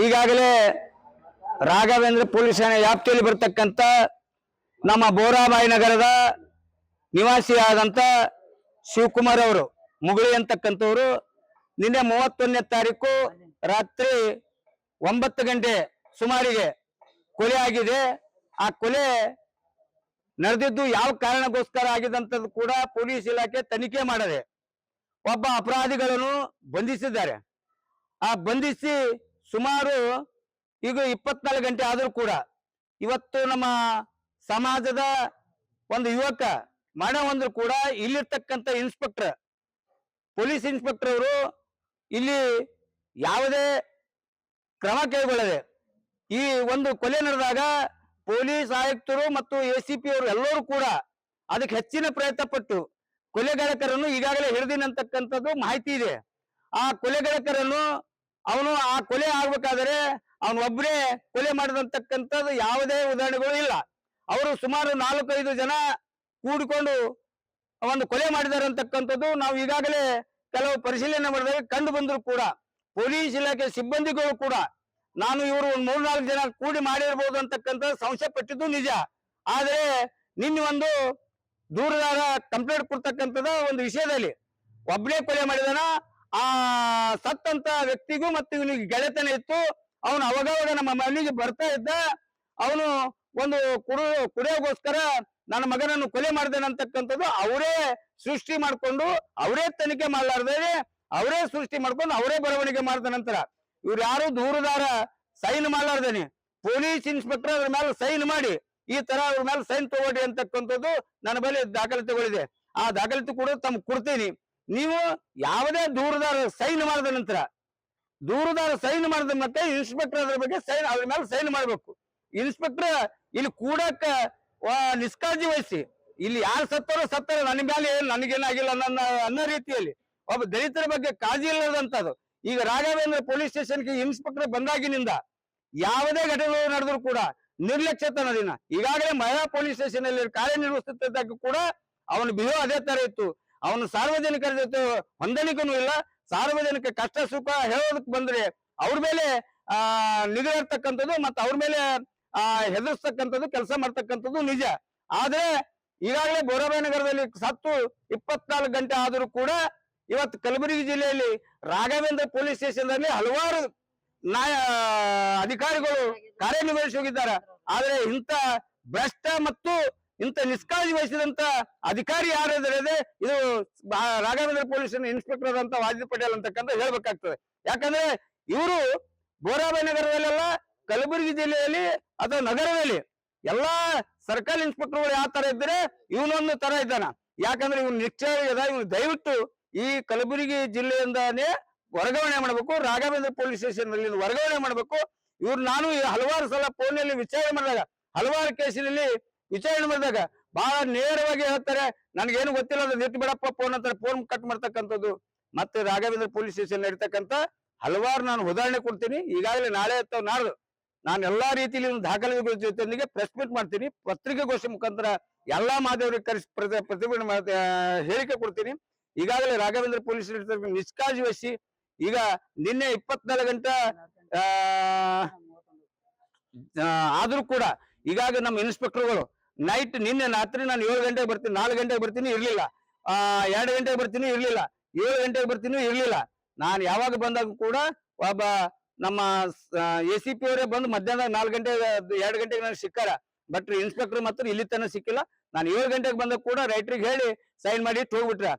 ಈಗಾಗಲೇ ರಾಘವೇಂದ್ರ ಪೊಲೀಸ್ ಠಾಣೆ ವ್ಯಾಪ್ತಿಯಲ್ಲಿ ಬರ್ತಕ್ಕಂಥ ನಮ್ಮ ಬೋರಾಬಾಯಿ ನಗರದ ನಿವಾಸಿಯಾದಂಥ ಶಿವಕುಮಾರ್ ಅವರು, ಮುಗುಳಿ ಅಂತಕ್ಕಂಥವ್ರು, ನಿನ್ನೆ ಮೂವತ್ತೊಂದನೇ ತಾರೀಕು ರಾತ್ರಿ ಒಂಬತ್ತು ಗಂಟೆ ಸುಮಾರಿಗೆ ಕೊಲೆ ಆಗಿದೆ. ಆ ಕೊಲೆ ನಡೆದಿದ್ದು ಯಾವ ಕಾರಣಕ್ಕೋಸ್ಕರ ಆಗಿದಂಥದ್ದು ಕೂಡ ಪೊಲೀಸ್ ಇಲಾಖೆ ತನಿಖೆ ಮಾಡದೆ ಒಬ್ಬ ಅಪರಾಧಿಗಳನ್ನು ಬಂಧಿಸಿದ್ದಾರೆ. ಆ ಬಂಧಿಸಿ ಸುಮಾರು ಈಗ ಇಪ್ಪತ್ನಾಲ್ಕು ಗಂಟೆ ಆದರೂ ಕೂಡ ಇವತ್ತು ನಮ್ಮ ಸಮಾಜದ ಒಂದು ಯುವಕ ಮರಣ ಹೊಂದ್ರು ಕೂಡ ಇಲ್ಲಿರ್ತಕ್ಕಂಥ ಇನ್ಸ್ಪೆಕ್ಟರ್ ಪೊಲೀಸ್ ಇನ್ಸ್ಪೆಕ್ಟರ್ ಅವರು ಇಲ್ಲಿ ಯಾವುದೇ ಕ್ರಮ ಕೈಗೊಳ್ಳದೆ ಈ ಒಂದು ಕೊಲೆ ನಡೆದಾಗ ಪೊಲೀಸ್ ಆಯುಕ್ತರು ಮತ್ತು ಎ ಸಿ ಪಿ ಅವರು ಎಲ್ಲರೂ ಕೂಡ ಅದಕ್ಕೆ ಹೆಚ್ಚಿನ ಪ್ರಯತ್ನ ಪಟ್ಟು ಕೊಲೆಗಾರಕರನ್ನು ಈಗಾಗಲೇ ಹಿಡಿದಿನಂತಕ್ಕಂಥದ್ದು ಮಾಹಿತಿ ಇದೆ. ಆ ಕೊಲೆಗಾರಕರನ್ನು ಅವನು ಆ ಕೊಲೆ ಆಗ್ಬೇಕಾದ್ರೆ ಅವನು ಒಬ್ಬರೇ ಕೊಲೆ ಮಾಡಿದಂತಕ್ಕಂಥದ್ದು ಯಾವುದೇ ಉದಾಹರಣೆಗಳು ಇಲ್ಲ. ಅವರು ಸುಮಾರು ನಾಲ್ಕೈದು ಜನ ಕೂಡಿಕೊಂಡು ಒಂದು ಕೊಲೆ ಮಾಡಿದ್ದಾರೆ ಅಂತಕ್ಕಂಥದ್ದು ನಾವು ಈಗಾಗಲೇ ಕೆಲವು ಪರಿಶೀಲನೆ ಮಾಡಿದಾಗ ಕಂಡು ಬಂದ್ರು ಕೂಡ, ಪೊಲೀಸ್ ಇಲಾಖೆ ಸಿಬ್ಬಂದಿಗಳು ಕೂಡ, ನಾನು ಇವರು ಒಂದು ಮೂರ್ನಾಲ್ಕು ಜನ ಕೂಡಿ ಮಾಡಿರ್ಬೋದು ಅಂತಕ್ಕಂಥ ಸಂಶಯ ಪಟ್ಟಿದ್ದು ನಿಜ. ಆದರೆ ನಿನ್ನೆ ಒಂದು ದೂರದಾರ ಕಂಪ್ಲೇಂಟ್ ಕೊಡ್ತಕ್ಕಂಥದ್ದು ಒಂದು ವಿಷಯದಲ್ಲಿ ಒಬ್ಬನೇ ಕೊಲೆ ಮಾಡಿದಾನ ಆ ಸತ್ತಂತ ವ್ಯಕ್ತಿಗೂ ಮತ್ತೆ ಇವನಿಗೆ ಗೆಳೆತನ ಇತ್ತು. ಅವನು ಅವಾಗವಾಗ ನಮ್ಮ ಮನೆಗೆ ಬರ್ತಾ ಇದ್ದ. ಅವನು ಒಂದು ಕುಡು, ಕುಡಿಯೋಗೋಸ್ಕರ ನನ್ನ ಮಗನನ್ನು ಕೊಲೆ ಅಂತಕ್ಕಂಥದ್ದು ಅವರೇ ಸೃಷ್ಟಿ ಮಾಡ್ಕೊಂಡು, ಅವರೇ ತನಿಖೆ ಮಾಡ್ಲಾರ್ದೇನೆ ಅವರೇ ಸೃಷ್ಟಿ ಮಾಡ್ಕೊಂಡು ಅವರೇ ಬರವಣಿಗೆ ಮಾಡಿದ ನಂತರ ಇವ್ರು ಯಾರು ದೂರದಾರ ಸೈನ್ ಮಾಡ್ಲಾರ್ದೇನೆ. ಪೊಲೀಸ್ ಇನ್ಸ್ಪೆಕ್ಟರ್ ಅದ್ರ ಮೇಲೆ ಸೈನ್ ಮಾಡಿ, ಈ ತರ ಅವ್ರ ಮೇಲೆ ಸೈನ್ ತಗೊಳ್ಳಿ ಅಂತಕ್ಕಂಥದ್ದು ನನ್ನ ಬಳಿ ದಾಖಲಾತಿಗಳಿದೆ ಆ ದಾಖಲಾತಿ ಕೂಡ ತಮ್ಗೆ ಕೊಡ್ತೀನಿ. ನೀವು ಯಾವುದೇ ದೂರದಾರ ಸೈನ್ ಮಾಡಿದ ನಂತರ, ದೂರದಾರ ಸೈನ್ ಮಾಡಿದ ಮತ್ತೆ ಇನ್ಸ್ಪೆಕ್ಟರ್ ಅದ್ರ ಬಗ್ಗೆ ಸೈನ್ ಅದ್ರ ಮೇಲೆ ಸೈನ್ ಮಾಡಬೇಕು. ಇನ್ಸ್ಪೆಕ್ಟರ್ ಇಲ್ಲಿ ಕೂಡಕ್ಕ ನಿಷ್ಕಾಳಜಿ ವಹಿಸಿ. ಇಲ್ಲಿ ಯಾರು ಸತ್ತಾರೋ ಸತ್ತಾರೋ, ನನ್ನ ಮೇಲೆ ನನಗೇನಾಗಿಲ್ಲ ನನ್ನ ಅನ್ನೋ ರೀತಿಯಲ್ಲಿ. ಒಬ್ಬ ದಲಿತರ ಬಗ್ಗೆ ಕಾಳಜಿ ಇಲ್ಲದಂತದ್ದು ಈಗ ರಾಘವೇಂದ್ರ ಪೊಲೀಸ್ ಸ್ಟೇಷನ್ಗೆ ಇನ್ಸ್ಪೆಕ್ಟರ್ ಬಂದಾಗಿನಿಂದ ಯಾವುದೇ ಘಟನೆಗಳು ನಡೆದ್ರು ಕೂಡ ನಿರ್ಲಕ್ಷ್ಯತನದಿನ ಈಗಾಗಲೇ ಮಹಿಳಾ ಪೊಲೀಸ್ ಸ್ಟೇಷನ್ ಅಲ್ಲಿ ಕಾರ್ಯನಿರ್ವಹಿಸುತ್ತಿದ್ದಾಗ ಕೂಡ ಅವನ ಬಿಹೇವ್ ಅದೇ ತರ ಇತ್ತು. ಅವನು ಸಾರ್ವಜನಿಕರ ಜೊತೆ ಹೊಂದಾಣಿಕೆನೂ ಇಲ್ಲ. ಸಾರ್ವಜನಿಕ ಕಷ್ಟ ಸುಖ ಹೇಳೋದಕ್ಕೆ ಬಂದ್ರೆ ಅವ್ರ ಮೇಲೆ, ಆ ಮತ್ತೆ ಅವ್ರ ಮೇಲೆ, ಆ, ಹೆದರ್ಸ್ತಕ್ಕಂಥದ್ದು, ಕೆಲಸ ಮಾಡ್ತಕ್ಕಂಥದ್ದು ನಿಜ. ಆದ್ರೆ ಈಗಾಗಲೇ ಬೋರಾಬಾಯಿ ನಗರದಲ್ಲಿ ಸತ್ತು ಇಪ್ಪತ್ನಾಲ್ಕು ಗಂಟೆ ಆದರೂ ಕೂಡ ಇವತ್ತು ಕಲಬುರಗಿ ಜಿಲ್ಲೆಯಲ್ಲಿ ರಾಘವೇಂದ್ರ ಪೊಲೀಸ್ ಸ್ಟೇಷನ್ನಲ್ಲಿ ಹಲವಾರು ನಾಯ, ಅಧಿಕಾರಿಗಳು ಕಾರ್ಯನಿರ್ವಹಿಸಿ ಹೋಗಿದ್ದಾರೆ. ಆದ್ರೆ ಇಂಥ ಭ್ರಷ್ಟ ಮತ್ತು ಇಂಥ ನಿಷ್ಕಾಳಜಿ ವಹಿಸಿದಂತ ಅಧಿಕಾರಿ ಯಾರಿದ್ರೆ ಇದು ರಾಘವೇಂದ್ರ ಪೊಲೀಸ್ ಇನ್ಸ್ಪೆಕ್ಟರ್ ಆದಂತ ವಾಜಿದ್ ಪಟೇಲ್ ಅಂತಕ್ಕಂಥ ಹೇಳ್ಬೇಕಾಗ್ತದೆ. ಯಾಕಂದ್ರೆ ಇವರು ಬೋರಾಬಾಯಿ ನಗರದಲ್ಲೆಲ್ಲ ಕಲಬುರಗಿ ಜಿಲ್ಲೆಯಲ್ಲಿ ಅಥವಾ ನಗರದಲ್ಲಿ ಎಲ್ಲಾ ಸರ್ಕಲ್ ಇನ್ಸ್ಪೆಕ್ಟರ್ಗಳು ಯಾವ ತರ ಇದ್ರೆ ಇವನೊಂದು ತರ ಇದ್ದಾನ. ಯಾಕಂದ್ರೆ ಇವ್ನು ನಿಶ್ಚಯ ಇವ್ನು ದಯವಿಟ್ಟು ಈ ಕಲಬುರಗಿ ಜಿಲ್ಲೆಯಿಂದಾನೇ ವರ್ಗಾವಣೆ ಮಾಡಬೇಕು, ರಾಘವೇಂದ್ರ ಪೊಲೀಸ್ ಸ್ಟೇಷನ್ನಲ್ಲಿ ವರ್ಗಾವಣೆ ಮಾಡಬೇಕು. ಇವ್ರು ನಾನು ಹಲವಾರು ಸಲ ಫೋನ್ನಲ್ಲಿ ವಿಚಾರಣೆ ಮಾಡಿದಾಗ ಹಲವಾರು ಕೇಸಿನಲ್ಲಿ ವಿಚಾರಣೆ ಮಾಡಿದಾಗ ಬಹಳ ನೇರವಾಗಿ ಹೇಳ್ತಾರೆ, ನನಗೇನು ಗೊತ್ತಿಲ್ಲ, ಅದು ನಿಟ್ಟು ಬಿಡಪ್ಪ ಫೋನ್ ಅಂತಾರೆ. ಫೋನ್ ಕಟ್ ಮಾಡ್ತಕ್ಕಂಥದ್ದು. ಮತ್ತೆ ರಾಘವೇಂದ್ರ ಪೊಲೀಸ್ ಸ್ಟೇಷನ್ ನಡೀತಕ್ಕಂಥ ಹಲವಾರು ನಾನು ಉದಾಹರಣೆ ಕೊಡ್ತೀನಿ. ಈಗಾಗಲೇ ನಾಳೆ ಅಥವಾ ನಾಡ್ದು ನಾನು ಎಲ್ಲಾ ರೀತಿಯಲ್ಲಿ ದಾಖಲೆಗಳ ಜೊತೆಗೆ ಪ್ರೆಸ್ ಮೀಟ್ ಮಾಡ್ತೀನಿ. ಪತ್ರಿಕೆಗೋಷ್ಠಿ ಮುಖಾಂತರ ಎಲ್ಲಾ ಮಾಧ್ಯಮರಿಗೆ ಕರೆಸಿ ಪ್ರತಿ- ಪ್ರತಿಭಟನೆ ಹೇಳಿಕೆ ಕೊಡ್ತೀನಿ. ಈಗಾಗಲೇ ರಾಘವೇಂದ್ರ ಪೊಲೀಸ್ ನಿಷ್ಕಾಳಜಿ ವಹಿಸಿ ಈಗ ನಿನ್ನೆ ಇಪ್ಪತ್ನಾಲ್ಕು ಗಂಟೆ ಆದ್ರೂ ಕೂಡ ಈಗಾಗ ನಮ್ಮ ಇನ್ಸ್ಪೆಕ್ಟರ್ಗಳು ನೈಟ್ ನಿನ್ನೆ ರಾತ್ರಿ ನಾನು ಏಳು ಗಂಟೆಗೆ ಬರ್ತೀನಿ, ನಾಲ್ಕು ಗಂಟೆಗೆ ಬರ್ತೀನಿ ಇರ್ಲಿಲ್ಲ. ಆ, ಎರಡು ಗಂಟೆಗೆ ಬರ್ತೀನಿ ಇರ್ಲಿಲ್ಲ. ಏಳು ಗಂಟೆಗೆ ಬರ್ತೀನಿ ಇರ್ಲಿಲ್ಲ. ನಾನು ಯಾವಾಗ ಬಂದಾಗ ಕೂಡ ಒಬ್ಬ ನಮ್ಮ ಎ ಸಿ ಪಿ ಅವರೇ ಬಂದು ಮಧ್ಯಾಹ್ನ ನಾಲ್ಕು ಗಂಟೆ, ಎರಡು ಗಂಟೆಗೆ ನನಗೆ ಸಿಕ್ಕಾರ. ಬಟ್ ಇನ್ಸ್ಪೆಕ್ಟರ್ ಮಾತ್ರ ಇಲ್ಲಿ ತನಕ ಸಿಕ್ಕಿಲ್ಲ. ನಾನು ಏಳು ಗಂಟೆಗೆ ಬಂದಾಗ ಕೂಡ ರೈಟ್ರಿಗೆ ಹೇಳಿ ಸೈನ್ ಮಾಡಿ ಹೋಗ್ಬಿಟ್ರ